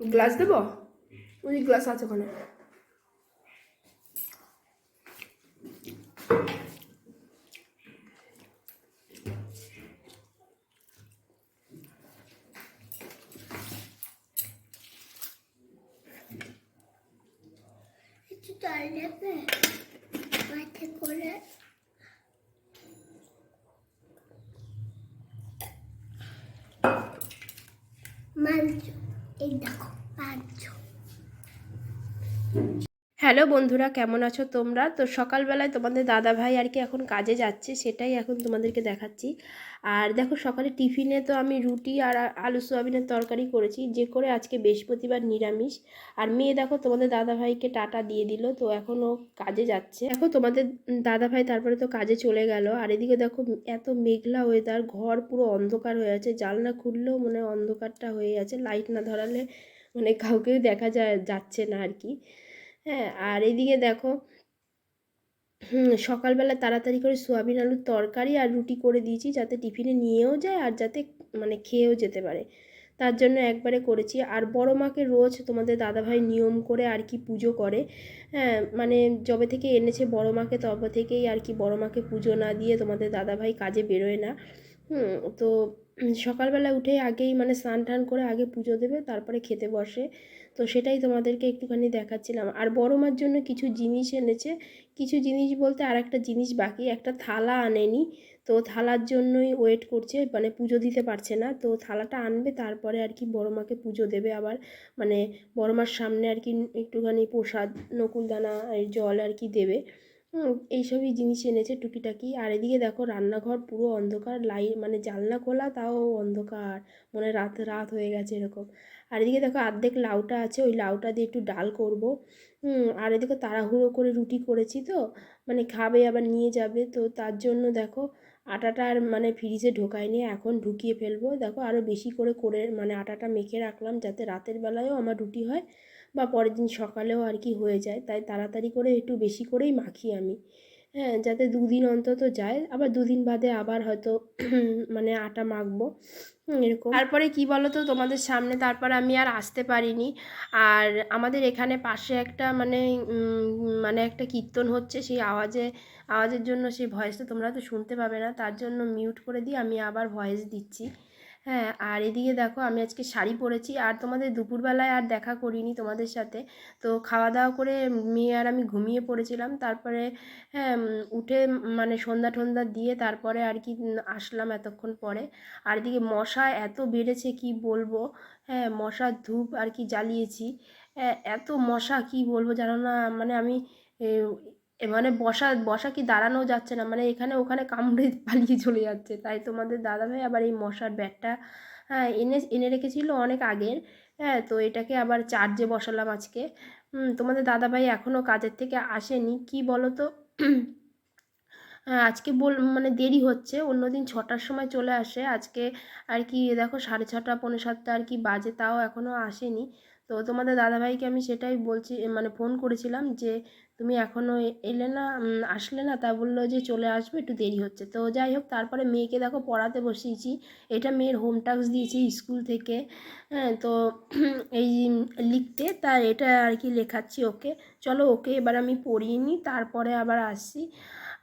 Glass দেবো? ওই glass আছে ওখানে। করে। মাংস। এই দেখো মাংস হ্যালো বন্ধুরা, কেমন আছো তোমরা? তো সকালবেলায় তোমাদের দাদা ভাই আর কি এখন কাজে যাচ্ছে, সেটাই এখন তোমাদেরকে দেখাচ্ছি। আর দেখো, সকালে টিফিনে তো আমি রুটি আর আলু সোয়াবিনের তরকারি করেছি, যে করে আজকে বৃহস্পতিবার নিরামিষ। আর মেয়ে দেখো, তোমাদের দাদা ভাইকে টাটা দিয়ে দিল, তো এখন ও কাজে যাচ্ছে। দেখো, তোমাদের দাদা ভাই তারপরে তো কাজে চলে গেল। আর এদিকে দেখো, এত মেঘলা ওয়েদার ঘর পুরো অন্ধকার হয়ে আছে, জানলা খুললেও মনে অন্ধকারটা হয়ে আছে লাইট না ধরালে মানে কাউকে দেখা যায় যাচ্ছে না আর কি। হ্যাঁ আর এদিকে দেখো সকালবেলা তাড়াতাড়ি করে সোয়াবিন, আলুর তরকারি আর রুটি করে দিয়েছি যাতে টিফিনে নিয়েও যায় আর যাতে মানে খেয়েও যেতে পারে। তার জন্য একবারে করেছি। আর বড় মাকে রোজ তোমাদের দাদাভাই নিয়ম করে আর কি পুজো করে। হ্যাঁ মানে যবে থেকে এনেছে বড় মাকে তবে থেকেই আর কি বড় মাকে পুজো না দিয়ে তোমাদের দাদাভাই কাজে বেরোয় না। হুম, তো সকালবেলা উঠে আগেই মানে স্নান টান করে আগে পুজো দেবে, তারপরে খেতে বসে। তো সেটাই তোমাদেরকে একটুখানি দেখাচ্ছিলাম। আর বড় মার জন্য কিছু জিনিস এনেছে। কিছু জিনিস বলতে আর একটা জিনিস বাকি, একটা থালা আনেনি। তো থালার জন্যই ওয়েট করছে মানে পুজো দিতে পারছে না। তো থালাটা আনবে, তারপরে আর কি বড় মাকে পুজো দেবে আবার। মানে বড় মার সামনে আর কি একটুখানি প্রসাদ নকুলদানা জল আর কি দেবে। এইসবই জিনিস এনেছে টুকিটাকি। আর এদিকে দেখো রান্নাঘর পুরো অন্ধকার, লাইট মানে জানলা খোলা, তাও অন্ধকার। মনে রাত রাত হয়ে গেছে এরকম। আর এদিকে দেখো অর্ধেক লাউটা আছে, ওই লাউটা দিয়ে একটু ডাল করব। আর এদিকে তাড়াহুড়ো করে রুটি করেছি তো মানে খাবে আবার নিয়ে যাবে। তো তার জন্য দেখো আটাটা আর মানে ফ্রিজে ঢোকায়নি এখন ঢুকিয়ে ফেলব। দেখো আরও বেশি করে করে মানে আটাটা মেখে রাখলাম যাতে রাতের বেলায়ও আমার রুটি হয়। বা পরের দিন সকালেও আর কি হয়ে যায়। তাই তাড়াতাড়ি করে একটু বেশি করেই মাখি আমি। হ্যাঁ যাতে দুদিন অন্তত যায়। আবার দুদিন বাদে আবার হয়তো মানে আটা মাখবো। এরকম। তারপরে কি বলো তো তোমাদের সামনে তারপরে আমি আর আসতে পারিনি। আর আমাদের এখানে পাশে একটা মানে মানে একটা কীর্তন হচ্ছে। সেই আওয়াজে, আওয়াজের জন্য সেই ভয়েসটা তোমরা তো শুনতে পাবে না। তার জন্য মিউট করে দিয়ে আমি আবার ভয়েস দিচ্ছি। হ্যাঁ আর এদিকে দেখো আমি আজকে শাড়ি পরেছি আর তোমাদের দুপুরবেলায় আর দেখা করিনি তোমাদের সাথে। তো খাওয়া দাওয়া করে মেয়ে আর আমি ঘুমিয়ে পড়েছিলাম। তারপরে হ্যাঁ উঠে মানে সন্ধ্যা টন্ধা দিয়ে তারপরে আর কি আসলাম এতক্ষণ পরে। আর এদিকে মশা এত বেড়েছে কি বলব? হ্যাঁ মশার ধূপ আর কি জ্বালিয়েছি। এত মশা কি বলব জানো না? মানে আমি মানে বসা বসা কি দাঁড়ানো যাচ্ছে না? মানে এখানে ওখানে কামড়ে পালিয়ে চলে যাচ্ছে। তাই তোমাদের দাদাভাই আবার এই মশার ব্যাটটা হ্যাঁ এনে এনে রেখেছিল অনেক আগের। হ্যাঁ তো এটাকে আবার চার্জে বসালাম আজকে। তোমাদের দাদাভাই এখনও কাজের থেকে আসেনি। কি বলো তো হ্যাঁ, আজকে বল মানে দেরি হচ্ছে। অন্যদিন ছটার সময় চলে আসে। আজকে আর কি দেখো সাড়ে ছটা পৌনে সাতটা আর কি বাজে তাও এখনও আসেনি। তো তোমাদের দাদাভাইকে আমি সেটাই বলছি মানে ফোন করেছিলাম যে তুমি এখনও এলে না আসলে না, তা বলল যে চলে আসবে, একটু দেরি হচ্ছে। তো যাই হোক, তারপরে মেয়েকে দেখো পড়াতে বসিয়েছি। এটা মেয়ের হোম টাস্ক দিয়েছি স্কুল থেকে। হ্যাঁ তো এই লিখতে তার এটা আর কি লেখাচ্ছি ওকে। চলো ওকে এবার আমি পড়িয়ে নিই, তারপরে আবার আসছি।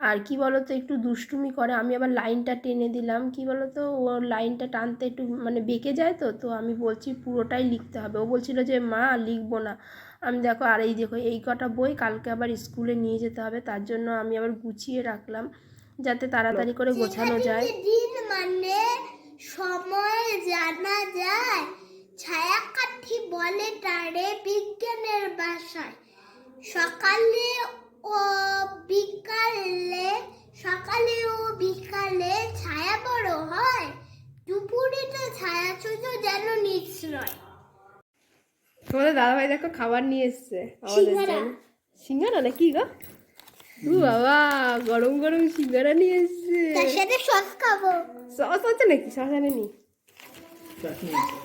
আর কি বলো তো একটু দুষ্টুমি করে, আমি আবার লাইনটা টেনে দিলাম। কি বলো তো ও লাইনটা টানতে একটু মানে বেঁকে যায় তো তো আমি বলছি পুরোটাই লিখতে হবে। ও বলছিল যে, মা, লিখব না। আমি দেখো, আর এই দেখো, এই কটা বই কালকে আবার স্কুলে নিয়ে যেতে হবে, তার জন্য আমি আবার গুছিয়ে রাখলাম, যাতে তাড়াতাড়ি করে গোছানো যায়। দিন মানে সময় জানা যায়, ছায়াকাঠি বলে তারে বিজ্ঞানের বাসায়। সকালে ও বিকালে সকালে ও বিকালে ছায়া বড় হয় দুপুরেতে ছায়া ছোট যেন নিশ্চয় দাদাভাই দেখো খাবার নিয়ে এসছে আমাদের সিঙ্গারা। জন্য। সিঙ্গারা না কি গো বাবা গরম গরম সিঙ্গারা নিয়ে এসছে। তার সাথে সস খাব। সস আছে নাকি? সস আনেনি?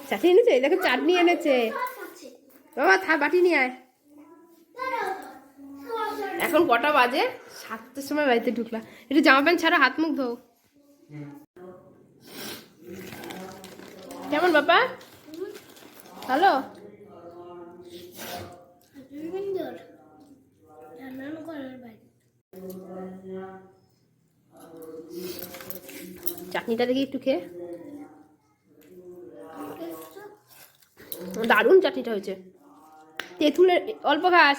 চাটনি। এনেছে? দেখো চাটনি এনেছে। বাবা থা বাটি নিয়ে আয়। এখন কটা বাজে? সাতটার সময় বাড়িতে ঢুকলাম একটু জামা প্যান্ট ছাড়া হাত মুখ ধো কেমন বাবা? ভালো? চাটনিটা দেখি একটু খেয়ে। দারুণ চাটনিটা হয়েছে। তেঁতুলের অল্প খাস